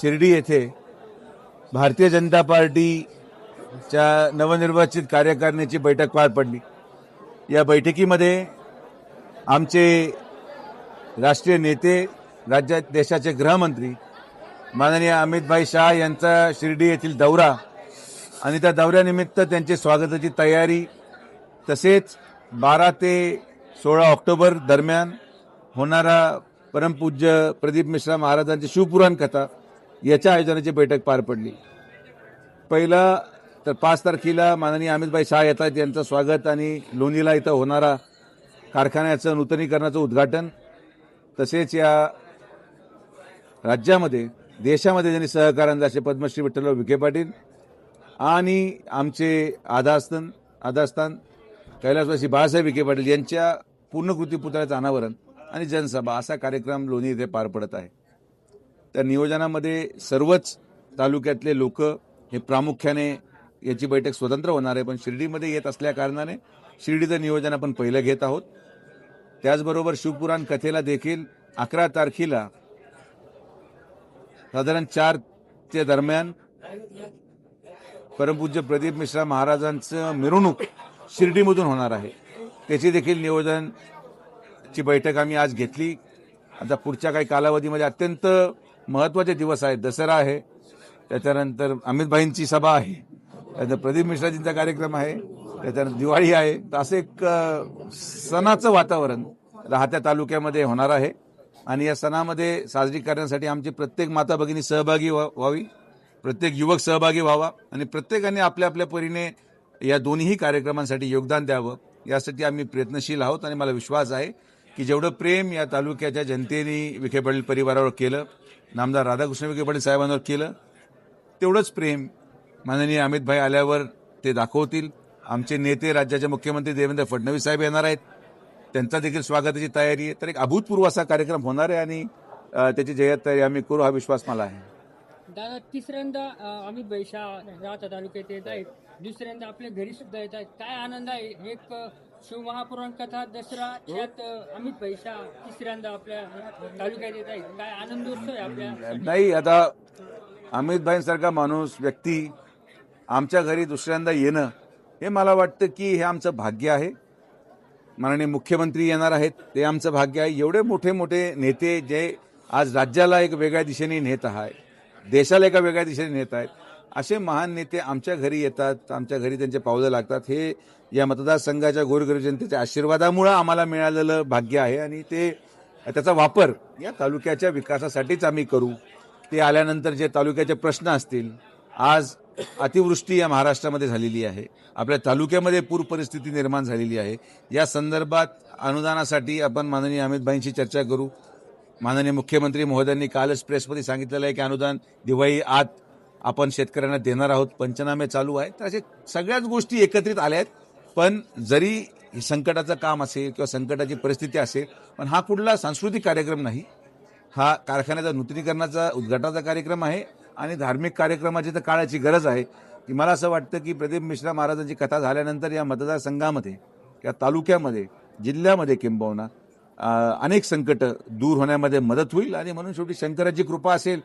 शिर्डी येथे भारतीय जनता पार्टीच्या नवनिर्वाचित कार्यकारिणीची बैठक पार पडली. या बैठकीमध्ये आमचे राष्ट्रीय नेते राज्यात देशाचे गृहमंत्री माननीय अमितभाई शाह यांचा शिर्डी येथील दौरा आणि त्या दौऱ्यानिमित्त त्यांची स्वागताची तयारी तसेच बारा ते सोळा ऑक्टोबर दरम्यान होणारा परमपूज्य प्रदीप मिश्रा महाराजांची शिवपुराण कथा याच्या आयोजनाची बैठक पार पडली. पहिला तर पाच तारखेला माननीय अमितभाई शाह येतात यांचं स्वागत आणि लोणीला इथं होणारा कारखान्याचं नूतनीकरणाचं उद्घाटन. तसेच या राज्यामध्ये देशामध्ये ज्यांनी सहकार्य असे पद्मश्री विठ्ठलराव विखे पाटील आणि आमचे आधास्थान आधास्थान कैलासवासी बाळासाहेब विखे पाटील यांच्या पूर्णकृती पुतळ्याचं अनावरण आणि जनसभा असा कार्यक्रम लोणी येथे पार पडत आहे. त्या नियोजनामध्ये सर्वच तालुक्यातले लोक हे प्रामुख्याने याची बैठक स्वतंत्र होणार आहे. पण शिर्डीमध्ये येत असल्या कारणाने शिर्डीचं नियोजन आपण पहिलं घेत आहोत. त्याचबरोबर शिवपुराण कथेला देखील अकरा तारखेला साधारण चारच्या दरम्यान परमपूज्य प्रदीप मिश्रा महाराजांचं मिरवणूक शिर्डीमधून होणार आहे. त्याची देखील नियोजनची बैठक आम्ही आज घेतली. आता पुढच्या काही कालावधीमध्ये अत्यंत महत्त्वाचे दिवस आहेत. दसरा आहे. त्याच्यानंतर अमितभाईंची सभा आहे. त्यानंतर प्रदीप मिश्राजींचा कार्यक्रम आहे. त्याच्यानंतर दिवाळी आहे. तर असं एक सणाचं वातावरण राहत्या तालुक्यामध्ये होणार आहे. आणि या सणामध्ये साजरी करण्यासाठी आमची प्रत्येक माता भगिनी सहभागी व्हा- व्हावी. प्रत्येक युवक सहभागी व्हावा. आणि प्रत्येकाने आपल्या आपल्या परीने या दोन्ही कार्यक्रमांसाठी योगदान द्यावं. यासाठी आम्ही प्रयत्नशील आहोत. आणि मला विश्वास आहे की जेवढं प्रेम या तालुक्याच्या जनतेने विखे पाटील परिवारावर केलं नामदार राधाकृष्ण विखे पाटील साहेबांवर केलं. तेवढंच प्रेम माननीय अमितभाई आल्यावर ते दाखवतील. आमचे नेते राज्याचे मुख्यमंत्री देवेंद्र फडणवीस साहेब येणार आहेत. त्यांचा देखील स्वागताची तयारी आहे. तर एक अभूतपूर्व असा कार्यक्रम होणार आहे आणि त्याची जयत तयारी आम्ही करू हा विश्वास मला आहे. दादा तिसऱ्यांदा अमित भाई शाह राहता तालुक्यात येत आहेत. दुसऱ्यांदा आपल्या घरी सुद्धा येत आहेत. काय आनंद आहे? एक शिवमहापुराण कथा दसरा त्यात आम्ही पैसा तिसऱ्यांदा आपल्या तालुक्यात येत आहे. काय आनंदोत्सव आहे आपल्या? नाही आता अमितभाईंसारखा माणूस व्यक्ती आमच्या घरी दुसऱ्यांदा येणं हे मला वाटतं की हे आमचं भाग्य आहे. माननीय मुख्यमंत्री येणार आहेत ते आमचं भाग्य आहे. एवढे मोठे मोठे नेते जे आज राज्याला एक वेगळ्या दिशेने नेत आहे देशाला एका वेगळ्या दिशेने नेत आहेत असे महान नेते आमच्या घरी येतात आमच्या घरी त्यांचे पावलं लागतात. हे या मतदारसंघाच्या गोरगरीब जनतेच्या आशीर्वादामुळं आम्हाला मिळालेलं भाग्य आहे आणि ते त्याचा वापर या तालुक्याच्या विकासासाठीच आम्ही करू. ते आल्यानंतर जे तालुक्याचे प्रश्न असतील आज अतिवृष्टी या महाराष्ट्रामध्ये झालेली आहे. आपल्या तालुक्यामध्ये पूर परिस्थिती निर्माण झालेली आहे. या संदर्भात अनुदानासाठी आपण माननीय अमितभाईंशी चर्चा करू. माननीय मुख्यमंत्री महोदयांनी कालच प्रेसमध्ये सांगितलेलं आहे की अनुदान दिवाळी आत आपण शेतकऱ्यांना देणार आहोत पंचनामे चालू आहेत. तर असे सगळ्याच गोष्टी एकत्रित आल्या आहेत. पण जरी संकटाचं काम असेल किंवा संकटाची परिस्थिती असेल पण हा कुठला सांस्कृतिक कार्यक्रम नाही. हा कारखान्याचा नूतनीकरणाचा उद्घाटनाचा कार्यक्रम आहे आणि धार्मिक कार्यक्रमाची तर काळाची गरज आहे. की मला असं वाटतं की प्रदीप मिश्रा महाराजांची कथा झाल्यानंतर या मतदारसंघामध्ये या तालुक्यामध्ये जिल्ह्यामध्ये किंबहुना अनेक संकट दूर होण्यामध्ये मदत होईल आणि म्हणून शेवटी शंकराची कृपा असेल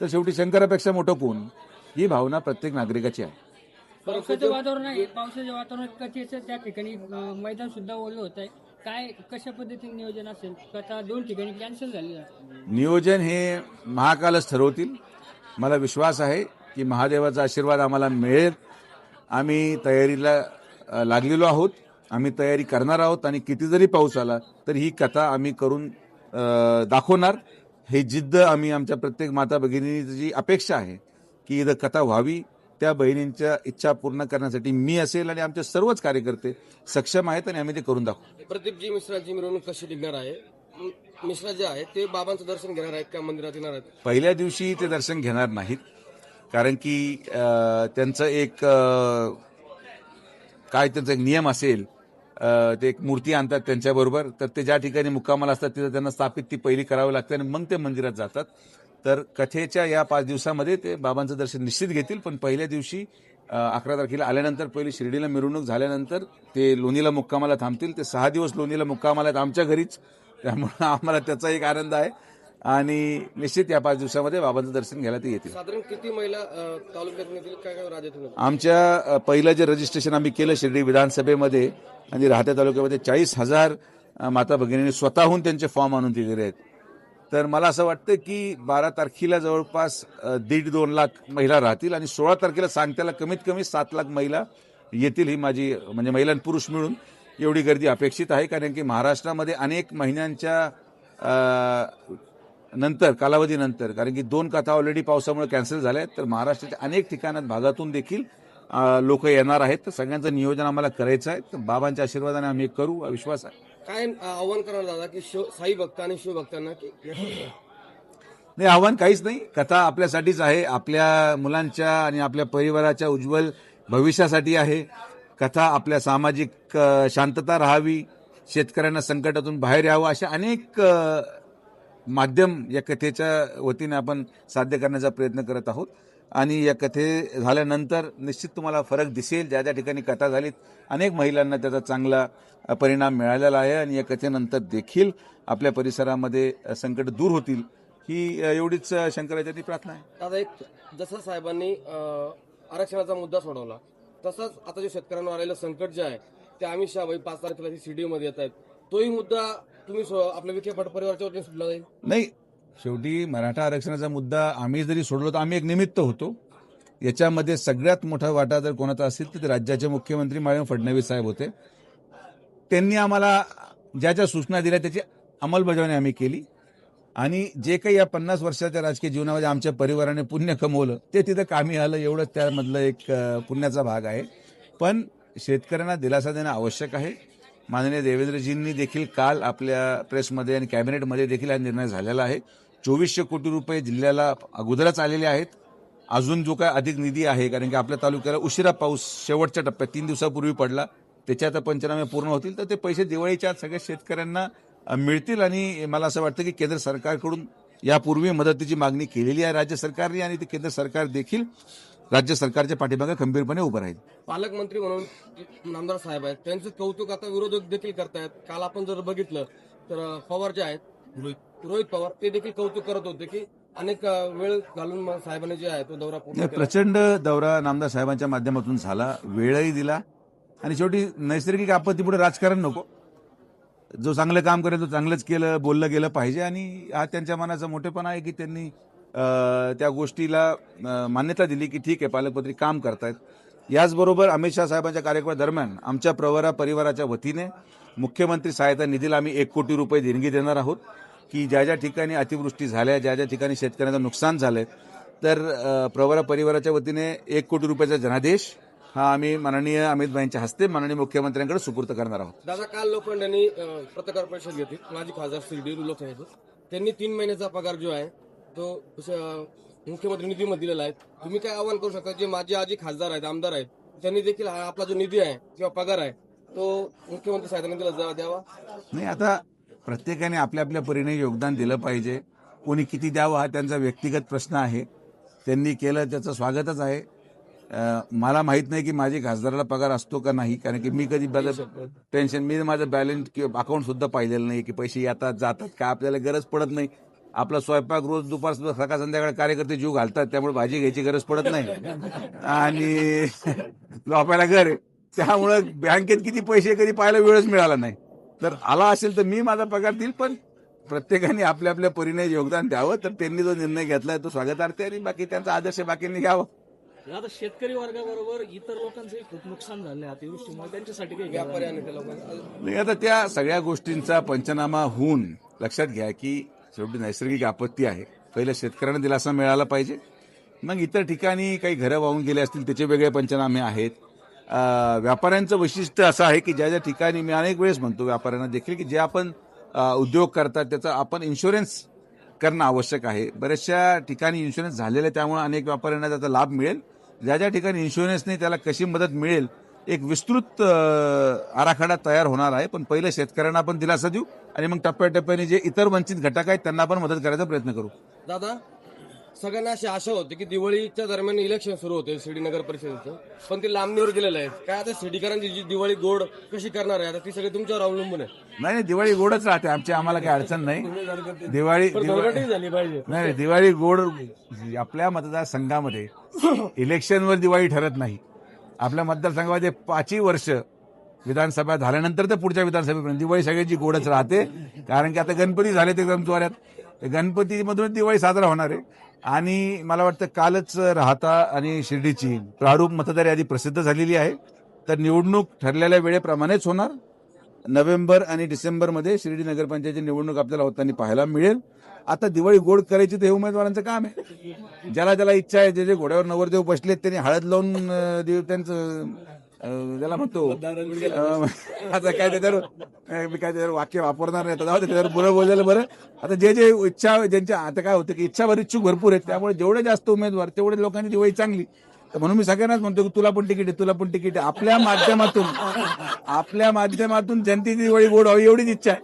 तर शेवटी शंकरापेक्षा मोठं कोण ही भावना प्रत्येक नागरिकाची आहे. पावसाचं वातावरण आहे. पावसाच्या वातावरणात त्या ठिकाणी मैदान सुद्धा ओलं होत आहे काय कशा पद्धतीने नियोजन असेल? कथा दोन ठिकाणी कॅन्सल झाली नियोजन हे महाकालच ठरवतील. मला विश्वास आहे की महादेवाचा आशीर्वाद आम्हाला मिळेल. आम्ही तयारीला लागलेलो आहोत. आम्ही तयारी करणार आहोत आणि किती जरी पाऊस आला तर ही कथा आम्ही करून दाखवणार. हे जिद्द आम्ही आमच्या प्रत्येक माता भगिनीची जी अपेक्षा आहे की इथं कथा व्हावी त्या बहिणींच्या इच्छा पूर्ण करण्यासाठी मी असेल आणि आमचे सर्वच कार्यकर्ते सक्षम आहेत आणि आम्ही ते करून दाखवू. प्रदीपजी मिश्राची मिरवणूक कशी निघणार आहे? मिश्रा जे आहे ते बाबांचं दर्शन घेणार आहेत का मंदिरात येणार आहेत? पहिल्या दिवशी ते दर्शन घेणार नाहीत कारण की त्यांचं एक काय त्यांचा एक नियम असेल ते एक मूर्ती आणतात त्यांच्याबरोबर. तर ते ज्या ठिकाणी मुक्कामाला असतात तिथं त्यांना स्थापित ती पहिली करावी लागते आणि मग ते मंदिरात जातात. तर कथेच्या या पाच दिवसामध्ये ते बाबांचं दर्शन निश्चित घेतील. पण पहिल्या दिवशी अकरा तारखेला आल्यानंतर पहिली शिर्डीला मिरवणूक झाल्यानंतर ते लोणीला मुक्कामाला थांबतील. ते सहा दिवस लोणीला मुक्कामाला आहेत आमच्या घरीच. त्यामुळं आम्हाला त्याचा एक आनंद आहे. आणि निश्चित या पाच दिवसामध्ये बाबांचं दर्शन घ्यायला ते येतील. साधारण किती महिला अ, तालुक्यातून येतील? काय काय राज्यातून येतील? आमच्या पहिलं जे रजिस्ट्रेशन आम्ही केलं शिर्डी विधानसभेमध्ये आणि राहत्या तालुक्यामध्ये चाळीस हजार माता भगिनींनी स्वतःहून त्यांचे फॉर्म आणून दिलेले आहेत. तर मला असं वाटतं की बारा तारखेला जवळपास दीड दोन लाख महिला राहतील आणि सोळा तारखेला सांगत्याला कमीत कमी सात लाख महिला येतील ही माझी म्हणजे महिला आणि पुरुष मिळून एवढी गर्दी अपेक्षित आहे. कारण की महाराष्ट्रामध्ये अनेक महिन्यांच्या नंतर कालावधीनंतर कारण की दोन कथा ऑलरेडी पावसामुळे कॅन्सल झाल्या आहेत तर महाराष्ट्राच्या अनेक ठिकाणात भागातून देखील लोक येणार आहेत. तर सगळ्यांचं नियोजन आम्हाला करायचं आहे. तर बाबांच्या आशीर्वादाने आम्ही करू. विश्वास आहे. काय आव्हान करणार दादा की शिव साई भक्त आणि शिवभक्तांना की नाही आव्हान काहीच नाही. कथा आपल्यासाठीच आहे. आपल्या मुलांच्या आणि आपल्या परिवाराच्या उज्ज्वल भविष्यासाठी आहे. कथा आपल्या सामाजिक शांतता राहावी. शेतकऱ्यांना संकटातून बाहेर यावं. अशा अनेक माध्यम या कथेच्या वतीने आपण साध्य करण्याचा प्रयत्न करत आहोत. आणि या कथे झाल्यानंतर निश्चित तुम्हाला फरक दिसेल. ज्या ज्या ठिकाणी कथा झालीत अनेक महिलांना त्याचा चांगला परिणाम मिळालेला आहे आणि या कथेनंतर देखील आपल्या परिसरामध्ये संकट दूर होतील ही एवढीच शंकराच्या शंकराचार्य प्रार्थना आहे. दादा एक जसं साहेबांनी आरक्षणाचा मुद्दा सोडवला तसंच आता जे शेतकऱ्यांवर आलेलं संकट जे आहे ते आम्ही शहा पाच तारखेला सीडी मध्ये येत आहेत. तोही मुद्दा तुम्ही आपल्या विखे भट परिवारच्या वतीने सुटला जाईल नाही शेवटी मराठा आरक्षणाचा मुद्दा आम्ही जरी सोडलो तर आम्ही एक निमित्त होतो. याच्यामध्ये सगळ्यात मोठा वाटा जर कोणाचा असेल तर ते राज्याचे मुख्यमंत्री माननीय फडणवीस साहेब होते. त्यांनी आम्हाला ज्या ज्या सूचना दिल्या त्याची अंमलबजावणी आम्ही केली. आणि जे काही या पन्नास वर्षाच्या राजकीय जीवनामध्ये आमच्या परिवाराने पुण्य कमवलं ते तिथं कामी आलं एवढंच त्यामधलं एक पुण्याचा भाग आहे. पण शेतकऱ्यांना दिलासा देणं आवश्यक आहे. माननीय देवेंद्रजींनी देखील काल आपल्या प्रेसमध्ये आणि कॅबिनेटमध्ये देखील हा निर्णय झालेला आहे. चोवीसशे कोटी रुपये जिल्ह्याला अगोदरच आलेले आहेत. अजून जो काय अधिक निधी आहे कारण की आपल्या तालुक्याला उशिरा पाऊस शेवटच्या टप्प्यात तीन दिवसापूर्वी पडला. त्याच्यात पंचनामे पूर्ण होतील तर ते पैसे दिवाळीच्या सगळ्या शेतकऱ्यांना मिळतील आणि मला असं वाटतं की केंद्र सरकारकडून यापूर्वी मदतीची मागणी केलेली आहे राज्य सरकारने आणि ते केंद्र सरकार देखील. राज्य सरकारच्या पाठीमागे खंबीरपणे उभं राहील. पालकमंत्री म्हणून नामदार साहेब आहेत त्यांचं कौतुक आता विरोधक देखील करतायत. काल आपण जर बघितलं तर पवार जे आहेत रोहित पवार ते देखील कौतुक करत होते की अनेक वेळ घालून साहेबांनी जे आहे तो दौरा प्रचंड दौरा नामदार साहेबांच्या माध्यमातून झाला. वेळही दिला. आणि शेवटी नैसर्गिक आपत्तीपुढे राजकारण नको. जो चांगलं काम करेल तो चांगलंच केलं बोललं गेलं पाहिजे. आणि हा त्यांच्या मनाचा मोठेपणा आहे की त्यांनी त्या गोष्टीला मान्यता दिली की ठीक आहे पालकमंत्री काम करतायत. याचबरोबर अमित शाह साहेबांच्या कार्यक्रमादरम्यान आमच्या प्रवरा परिवाराच्या वतीने मुख्यमंत्री सहायता निधीला आम्ही एक कोटी रुपये देणगी देणार आहोत की ज्या ज्या ठिकाणी अतिवृष्टी झाल्या ज्या ज्या ठिकाणी शेतकऱ्यांचं नुकसान झालंय तर प्रवरा परिवाराच्या वतीने एक कोटी रुपयाचा जनादेश हा आम्ही माननीय अमित भाईंच्या हस्ते माननीय मुख्यमंत्र्यांकडे सुपूर्त करणार आहोत. दादा काल लोखंडांनी अ, पत्रकार परिषद घेतली. माजी खासदार शिर्डी लोकसभेचं त्यांनी तीन महिन्याचा पगार जो आहे तो मुख्यमंत्री निधीमध्ये दिलेला आहे. तुम्ही काय आवाहन करू शकता? जे माझे आजी खासदार आहेत आमदार आहेत त्यांनी देखील हा आपला जो निधी आहे किंवा पगार आहे तो मुख्यमंत्री सहायता निधीला जा- द्यावा? नाही आता प्रत्येकाने आपल्या आपल्या परीने योगदान दिलं पाहिजे. कोणी किती द्यावं हा त्यांचा व्यक्तिगत प्रश्न आहे. त्यांनी केलं त्याचं स्वागतच आहे. मला माहीत नाही की माझी खासदाराला पगार असतो का नाही कारण की मी कधी माझं टेन्शन मी माझं बॅलन्स किंवा अकाउंट सुद्धा पाहिलेलं नाही की पैसे येतात जातात काय आपल्याला गरज पडत नाही. आपला स्वयंपाक रोज दुपार सकाळ संध्याकाळ कार्यकर्ते जीव घालतात त्यामुळे भाजी घ्यायची गरज पडत नाही. आणि झोपायला घर आहे. त्यामुळं बँकेत किती पैसे कधी पाहायला वेळच मिळाला नाही. तर आला असेल तर मी माझा पगार देईल पण प्रत्येकाने आपल्या आपल्या परीने योगदान द्यावं. तर त्यांनी जो निर्णय घेतलाय तो स्वागतार्थ आहे आणि बाकी त्यांचा आदर्श बाकींनी घ्यावं. आता शेतकरी वर्गाबरोबर इतर लोकांचंही खूप नुकसान झालं आहे अतिवृष्टीमुळे त्यांच्यासाठी काही केलं व्यापारी आणि त्या लोकांना नाही आता त्या सगळ्या गोष्टींचा पंचनामा होऊन लक्षात घ्या की शेवटी नैसर्गिक आपत्ती आहे पहिलं शेतकऱ्यांना दिलासा मिळाला पाहिजे. मग इतर ठिकाणी काही घरं वाहून गेले असतील त्याचे वेगळे पंचनामे आहेत. व्यापाऱ्यांचं वैशिष्ट्य असं आहे की ज्या ज्या ठिकाणी मी अनेक वेळेस म्हणतो व्यापाऱ्यांना देखील की जे आपण उद्योग करतात त्याचा आपण इन्शुरन्स करणं आवश्यक आहे. बऱ्याचशा ठिकाणी इन्शुरन्स झालेलं आहे त्यामुळे अनेक व्यापाऱ्यांना त्याचा लाभ मिळेल. ज्या ज्या ठिकाणी इन्शुरन्सने त्याला कशी मदत मिळेल एक विस्तृत आराखडा तयार होणार आहे. पण पहिलं शेतकऱ्यांना आपण दिलासा देऊ आणि मग टप्प्याटप्प्याने जे इतर वंचित घटक आहेत त्यांना आपण मदत करायचा प्रयत्न करू. दादा सगळ्यांना अशी आशा होती की दिवाळीच्या दरम्यान इलेक्शन सुरू होते शिर्डी नगर परिषदेचं. पण ते लांबणीवर गेलेलं आहे काय आता शिर्डीकरांची जी दिवाळी गोड कशी करणार आहे? आता ती सगळी तुमच्यावर अवलंबून आहे. नाही नाही, दिवाळी गोडच राहते. आमची आम्हाला काही अडचण नाही. दिवाळी दिवाळी झाली पाहिजे. नाही नाही, दिवाळी गोड आपल्या मतदारसंघामध्ये इलेक्शनवर दिवाळी ठरत नाही. आपल्या मतदारसंघामध्ये पाचही वर्ष विधानसभा झाल्यानंतर तर पुढच्या विधानसभेपर्यंत. दिवाळी सगळ्यांची गोडच राहते. कारण की आता गणपती झाले ते गमचवाऱ्यात गणपतीमधूनच गणपतीमधून दिवाळी साजरा होणार आहे. आणि मला वाटतं कालच राहता आणि शिर्डीची प्रारूप मतदार यादी प्रसिद्ध झालेली आहे. तर निवडणूक ठरलेल्या वेळेप्रमाणेच होणार. नोव्हेंबर आणि डिसेंबरमध्ये शिर्डी नगरपंचायतची निवडणूक आपल्याला होताना पाहायला मिळेल. आता दिवाळी गोड करायची ते हे उमेदवारांचं काम आहे. ज्याला ज्याला इच्छा आहे जे जे घोड्यावर नवरदेव बसलेत त्यांनी हळद लावून देव त्यांचं ज्याला म्हणतो आता काय त्याच्यावर मी काय त्याच्यावर वाक्य वापरणार नाही. आता जाऊ त्याच्यावर बरं बोललेलं बरं. आता जे जे इच्छा ज्यांच्या आता काय होतं की इच्छाभर इच्छुक भरपूर आहेत. त्यामुळे जेवढे जास्त उमेदवार तेवढे लोकांनी दिवाळी चांगली. तर म्हणून मी सगळ्यांनाच म्हणतो की तुला पण तिकीट आहे तुला पण तिकीट आपल्या माध्यमातून आपल्या माध्यमातून जनतेची दिवाळी गोड व्हावी एवढीच इच्छा आहे.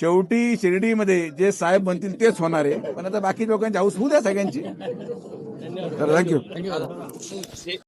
शेवटी शिर्डीमध्ये जे साहेब म्हणतील तेच होणार आहे. पण आता बाकी लोकांची हाऊस होऊ द्या सगळ्यांची. तर थँक्यू